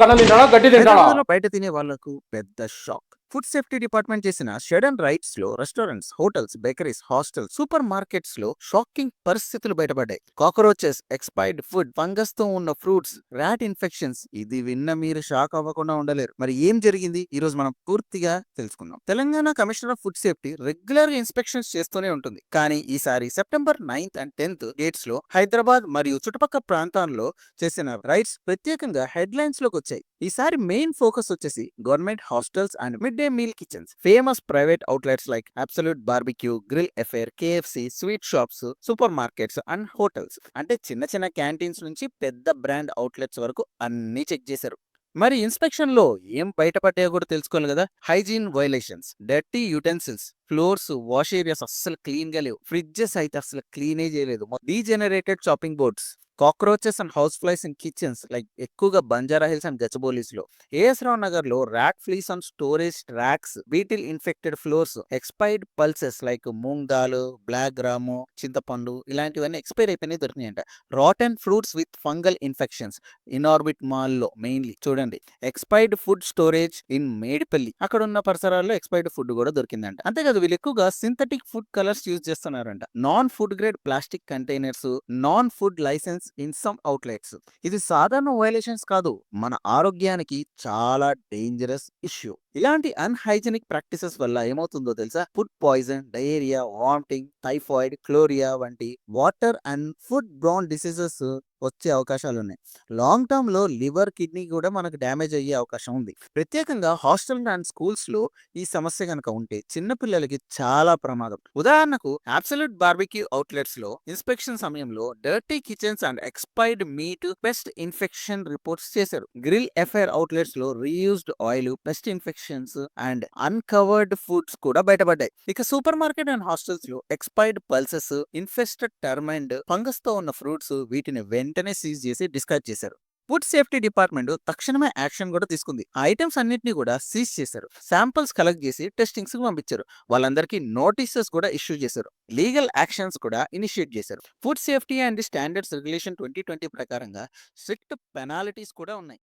కన్నా తింటాడా? గడ్డి తింటాడా? బయట తినే వాళ్ళకు పెద్ద షాక్. ఫుడ్ సేఫ్టీ డిపార్ట్మెంట్ చేసిన shed and రైట్స్లో restaurants hotels bakeries hostels super మార్కెట్స్లో షాకింగ్ పరిస్థితులు బయటపడ్డాయి. కాక్రోచెస్ ఎక్స్పైర్డ్ ఫుడ్ ఫంగస్తో ఉన్న ఫ్రూట్స్ ర్యాట్ ఇన్ఫెక్షన్స్ ఇది విన్న మీరు షాక్ అవ్వకుండా ఉండలేరు. మరి ఏం జరిగింది? ఈ రోజు మనం పూర్తిగా తెలుసుకుందాం. Telangana commissioner of food safety regular inspections చేస్తూనే ఉంటుంది. కానీ ఈసారి సెప్టెంబర్ నైన్త్ అండ్ టెన్త్ డేట్స్లో హైదరాబాద్ మరియు చుట్టుపక్కల ప్రాంతాల్లో చేసిన రైట్స్ ప్రత్యేకంగా హెడ్ లైన్స్లోకి వచ్చాయి. ఈసారి మెయిన్ ఫోకస్ వచ్చేసి government hostels and mid day meal kitchens. Famous private outlets like absolute barbeque grill affair KFC sweet shops super markets and hotels. అంటే చిన్న చిన్న క్యాంటీన్స్ నుంచి పెద్ద బ్రాండ్ అవుట్లెట్స్ వరకు అన్ని చెక్ చేశారు. మరి ఇన్స్పెక్షన్లో ఏం బయటపడ్డాయో కూడా తెలుసుకోవాలి కదా? Hygiene violations dirty utensils floors wash areas అస్సలు క్లీన్గా లేవు. ఫ్రిడ్జెస్ అయితే అసలు క్లీనే చేయలేదు. Degenerated shopping boards. Cockroaches and house flies in kitchens like ఎక్కువగా బంజారా హిల్స్ అండ్ గచ్చబోలీస్లో ఏఎస్ రావు నగర్లో rack fleas and storage tracks beetle infected floors expired pulses like moong dal black gram చింతపండు ఇలాంటివన్నీ ఎక్స్పైర్ అయిపోయినాయి దొరికినాయంట. Rotten fruits with fungal infections Inorbit మాల్లో mainly. చూడండి expired food storage in Medipally. అక్కడ ఉన్న పరిసరాల్లో ఎక్స్పైర్డ్ ఫుడ్ కూడా దొరికిందంట. అంతేకాదు వీళ్ళు ఎక్కువగా సింథటిక్ ఫుడ్ కలర్స్ యూజ్ చేస్తున్నారంట. Non food grade plastic containers non food licence in some outlets ఇది సాధారణ వైలేషన్స్ కాదు. మన ఆరోగ్యానికి చాలా డేంజరస్ ఇష్యూ. ఇలాంటి అన్హైజెనిక్ ప్రాక్టీసెస్ వల్ల ఏమవుతుందో తెలుసా? Food poison diarrhoea vomiting typhoid cholera వంటి water and food borne diseases వచ్చే అవకాశాలు ఉన్నాయి లాంగ్ టర్మ్లో లివర్ కిడ్నీ కూడా మనకు డ్యామేజ్ అయ్యే అవకాశం ఉంది. ప్రత్యేకంగా హాస్టల్ అండ్ స్కూల్స్లో ఈ సమస్య కనుక ఉంటే చిన్నపిల్లలకి చాలా ప్రమాదం. ఉదాహరణకు అబ్సల్యూట్ బార్బిక్యూ అవుట్లెట్స్లో ఇన్స్పెక్షన్ సమయంలో dirty kitchens and expired meat pest infection reports చేశారు. Grill affair అవుట్లెట్స్లో reused oil pest infections and uncovered foods కూడా బయటపడ్డాయి. ఇక సూపర్ మార్కెట్ అండ్ హాస్టల్స్లో expired pulses infested term and ఫంగస్తో ఉన్న ఫ్రూట్స్ వీటిని వెన్ వెంటనే సీజ్ చేసి డిస్కార్డ్ చేశారు. ఫుడ్ సేఫ్టీ డిపార్ట్మెంట్ తక్షణమే యాక్షన్ కూడా తీసుకుంది. ఆ ఐటమ్స్ అన్నింటినీ కూడా సీజ్ చేశారు. శాంపిల్స్ కలెక్ట్ చేసి టెస్టింగ్స్కి పంపించారు. వాళ్ళందరికీ నోటీసెస్ కూడా ఇష్యూ చేశారు. లీగల్ యాక్షన్స్ కూడా ఇనిషియేట్ చేశారు. Food safety and standards regulation twenty twenty ప్రకారంగా స్ట్రిక్ట్ పెనాలిటీస్ కూడా ఉన్నాయి.